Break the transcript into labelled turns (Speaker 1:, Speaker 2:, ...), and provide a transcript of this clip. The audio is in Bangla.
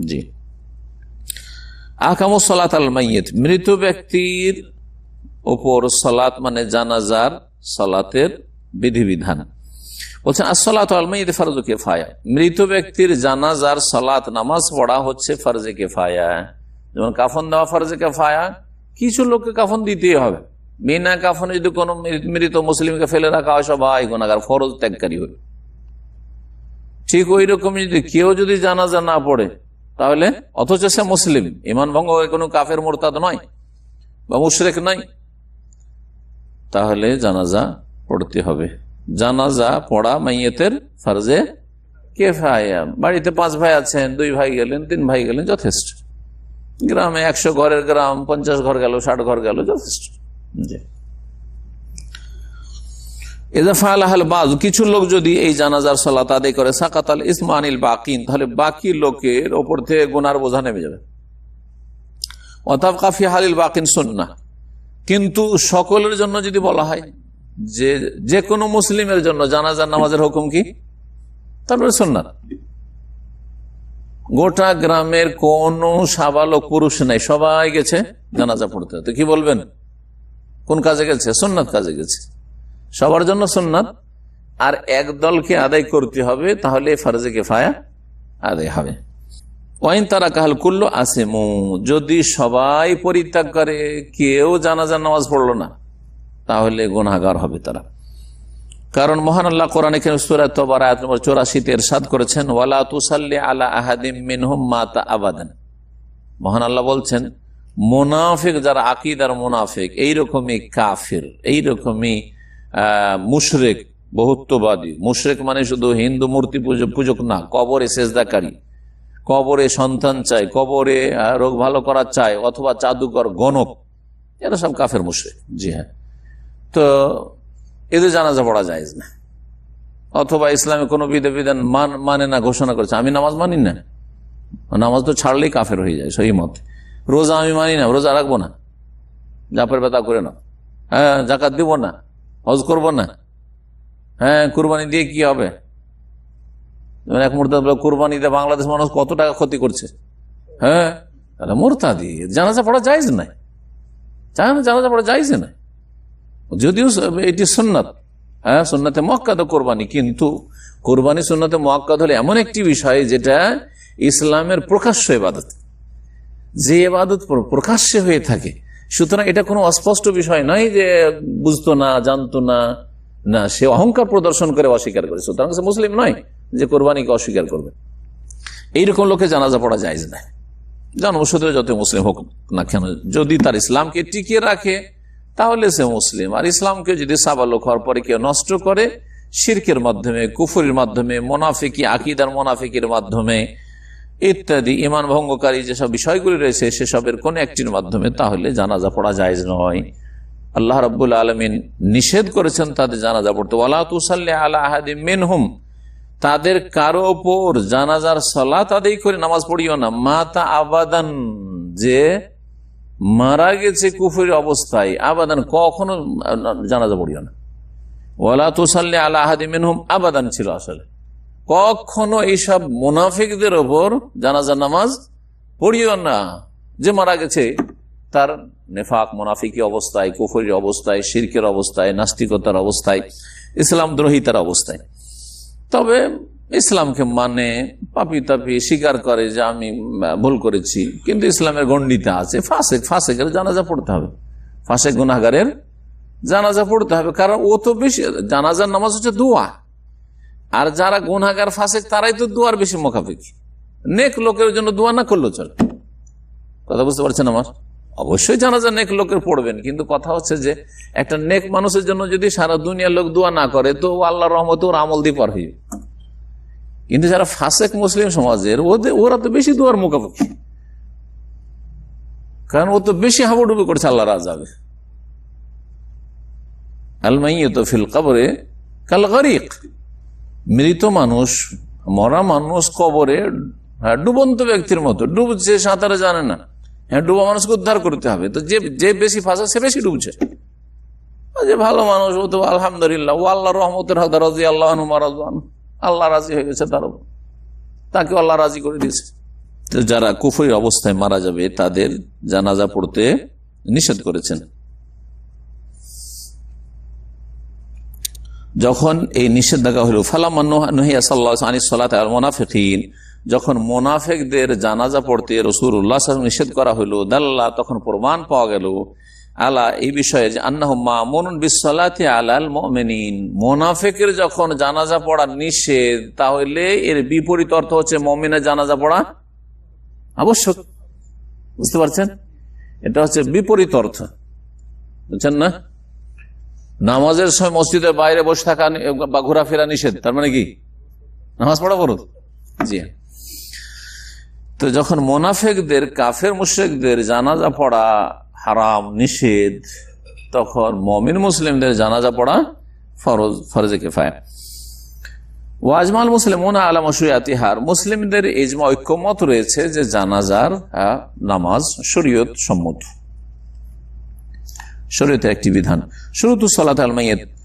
Speaker 1: জি। আকামু সলাত আল মৃত ব্যক্তির ওপর সলাত মানে জানাজার সলাতের বিধিবিধান। বলছেন আসলাত আলমাইদ ফরজ মৃত ব্যক্তির জানাজার সলাত নামাজ পড়া হচ্ছে ফরজে কেফায়া। যেমন কাফন দেওয়া ফরজে কেফায়া, কিছু লোককে কাফন দিতেই হবে। বিনা কাফনে যদি কোনো মৃত মুসলিমকে ফেলে রাখা হয়, সবাই গুণাগার ফরজ ত্যাগকারী হবে ঠিক ওই রকম যদি কেউ যদি জানাজা না পড়ে তাহলে? অথচ সে মুসলিম। ইমান ভঙ্গ কোনো কাফের মোরতাদ নয় বা মুশরেক নয়। তাহলে জানাজা পড়তে হবে। জানাজা পড়া মাইয়েতের ফার্জে কে ফায়া বাড়িতে পাঁচ ভাই আছেন, দুই ভাই গেলেন, তিন ভাই গেলেন, যথেষ্ট। গ্রামে একশো ঘরের গ্রাম, পঞ্চাশ ঘর গেল, ষাট ঘর গেল, যথেষ্ট। কিছু লোক যদি এই জানাজার সলাত আদায় করে, সাকাতাল ইসমানিল বাকিন, তাহলে বাকি লোকের ওপর থেকে গোনার বোঝা নেমে যাবে। অতাব কাফি হালিল বাকিন সন্না কিন্তু সকলের জন্য যদি বলা হয়, যে যে কোনো মুসলিমের জন্য জানাজার নামাজের হুকুম কি? তারপরে সন্ন্যাত গোটা গ্রামের কোন সাবালক পুরুষ নাই, সবাই গেছে জানাজা পড়তে। তো কি বলবেন? কোন কাজে গেছে? সোননাথ কাজে গেছে। সবার জন্য সোননাথ আর এক দলকে আদায় করতে হবে, তাহলে ফার্জে কেফায়া আদায় হবে। ওয়াইন তারা কাহাল করল আসেমু। যদি সবাই পরিত্যাগ করে, কেউ জানাজার নামাজ পড়ল না, তাহলে গুনাগার হবে তারা। কারণ মহান আল্লাহ কোরআন নম্বর চৌরাশিতে এরশাদ করেছেন, ওয়ালা তুসাল্লি আলা আহাদিম মিনহুম মাতা আবাদান। মহান আল্লাহ বলছেন, মোনাফিক যারা আকিদার মোনাফিক, এইরকমই কাফির, এইরকমই মুশরেক, বহুত্ববাদী। মুশরেক মানে শুধু হিন্দু মূর্তি পূজক না, কবরে সেজদাকারী। কবরে সন্তান চায়, কবরে রোগ ভালো করা চায়, অথবা জাদুকর গণক। এরা সব কাফের মুশরেক, জি হ্যাঁ। তো এদের জানাজা পড়া যায় না। অথবা ইসলামে কোনো বিধে বিধান মান মানে না, ঘোষণা করেছে। আমি নামাজ মানি না। নামাজ তো ছাড়লেই কাফের হয়ে যায় সেই মতে। রোজা আমি মানি না, রোজা রাখব না। জাপের বেতা করে না হ্যাঁ জাকাত দিব না। হজ করব না? হ্যাঁ কুরবানি দিয়ে কি হবে? এক মুহূর্তে কুরবানি দিয়ে বাংলাদেশ মানুষ কত টাকা ক্ষতি করছে? হ্যাঁ তাহলে মোরতা দিয়ে জানাজা পড়া যাইজ নাই জানাজা পড়া যাইজ নাই যদিও এটি সুন্নাত। হ্যাঁ সুন্নাতে মক্কাদ কোরবানি, কিন্তু কোরবানি সুন্নাতে মক্কাদ হলে এমন একটি বিষয় যেটা ইসলামের প্রকাশ্য এবাদত যে এবাদত প্রকাশ্যে হয়ে থাকে সুতরাং এটা কোনো অস্পষ্ট বিষয় নয় যে বুঝতো না, জানতো না। না, সে অহংকার প্রদর্শন করে অস্বীকার করে সুতরাং সে মুসলিম নয় যে কোরবানিকে অস্বীকার করবে। এইরকম লোকে জানাজা পড়া যায় না। জন্মসূত্রে যত মুসলিম হোক না কেন, যদি তার ইসলামকে টিকিয়ে রাখে, তাহলে সে মুসলিম। আর ইসলামকে যদি সাবালক হওয়ার পরে কেউ নষ্ট করে, শির্কের মাধ্যমে, কুফুরির মাধ্যমে, মোনাফিকি, আকিদার মোনাফিকের মাধ্যমে ইত্যাদি, ইমান ভঙ্গকারী যেসব বিষয়গুলি রয়েছে, সেসবের কোন একটির মাধ্যমে তাহলে জানাজা পড়া যায় নয়। আল্লাহ রব্বুল আলমিন নিষেধ করেছেন তাদের জানাজা পড়তে। ওলা তুসাল্লি আলা মিনহুম। তাদের কারও ওপর জানাজার সলাত আদায় করে নামাজ পড়িও না। মাতা আবাদান, যে মারা গেছে কুফুরি অবস্থায়, আবাদান কখনো জানাজা পড়িও না। ওলা তুসাল্লি আলা মিনহুম, আবাদান ছিল আসলে। কখনো এইসব মুনাফিকদের ওপর জানাজা নামাজ পড়িও না। যে মারা গেছে, তার নেফাক, মুনাফিকি অবস্থায়, কুফুরির অবস্থায়, শিরকের অবস্থায়, নাস্তিকতার অবস্থায়, ইসলাম দ্রোহিতার অবস্থায়। তবে ইসলামকে মানে পাপি তাপি স্বীকার করে যে আমি ভুল করেছি। কিন্তু ইসলামের গণ্ডিতে আছে। ফাঁসেক, ফাঁসেকের জানাজা পড়তে হবে। ফাঁসেক গুনাগারের জানাজা পড়তে হবে। কারণ ও তো বেশি, জানাজার নামাজ হচ্ছে দোয়া। আর যারা গুনাগার ফাঁসেক, তারাই তো দোয়ার বেশি মোকাফিকি নেক লোকের জন্য দোয়া না করলেও চলে। কথা বুঝতে পারছেন আমার? অবশ্যই জানা জানাজা নেক লোকের পড়বেন, কিন্তু কথা হচ্ছে যে একটা নেক মানুষের জন্য যদি সারা দুনিয়ার লোক দোয়া না করে, তো আল্লাহ রহমত ওর আমল দিয়ে পার হয়ে কিন্তু যারা ফাসেক মুসলিম সমাজের, ওদের, ওরা তো বেশি দোয়ার মুখাপক্ষি কারণ ও তো বেশি হাবুডুবি করছে আল্লাহ রাজাবে আলমাইয়ে তো ফিল কবরে কাল গরিক মৃত মানুষ, মরা মানুষ কবরে হ্যাঁ ডুবন্ত ব্যক্তির মতো। ডুবছে সাঁতারে জানে না। হ্যাঁ ডুবা মানুষকে উদ্ধার করতে হবে। তো যে যে বেশি ফাঁসা, সে বেশি ডুবছে। যে ভালো মানুষ, ও তো আলহামদুলিল্লাহ, ও আল্লাহ রহমতের হাত রাজি আল্লাহ আল্লাহ রাজি হয়ে গেছে তার তাকে আল্লাহ রাজি করে দিয়েছে। যারা কুফরি অবস্থায় মারা যাবে, তাদের জানাজা পড়তে নিষেধ করেছেন। যখন এই নিষেধাজ্ঞা হইল ফালামানিসাল্লাহিন যখন মোনাফেকদের জানাজা পড়তে রসুর উল্লাহ নিষেধ করা হইল দাল্লা তখন প্রমাণ পাওয়া গেল, আলা, এই বিষয়ে যে আন্নাহমন বিশ্বলাতে আলাল মমিন মোনাফেকের যখন জানাজা পড়া নিষেধ, তাহলে এর বিপরীত অর্থ হচ্ছে মমিনের জানাজা পড়া আবশ্যক। বুঝতে পারছেন? এটা হচ্ছে বিপরীত অর্থ। বুঝছেন না? নামাজের সময় মসজিদের বাইরে বসে থাকা বা ঘোরাফেরা নিষেধ, তার মানে কি? নামাজ পড়া করো জি। তো যখন মোনাফেকদের, কাফের মুশেকদের জানাজা পড়া হারাম, নিষেধ, তখন মমিন মুসলিমদের জানাজা পড়া ফরজ, ফরজে কেফায় ওয়াজমাল মুসলিম আলাম হার মুসলিমদের ইজমা ঐক্যমত রয়েছে যে জানাজার নামাজ শরীয়ত সম্মত। শরীয়তের একটি বিধান শুরু তো সলাত আলমাইয়ের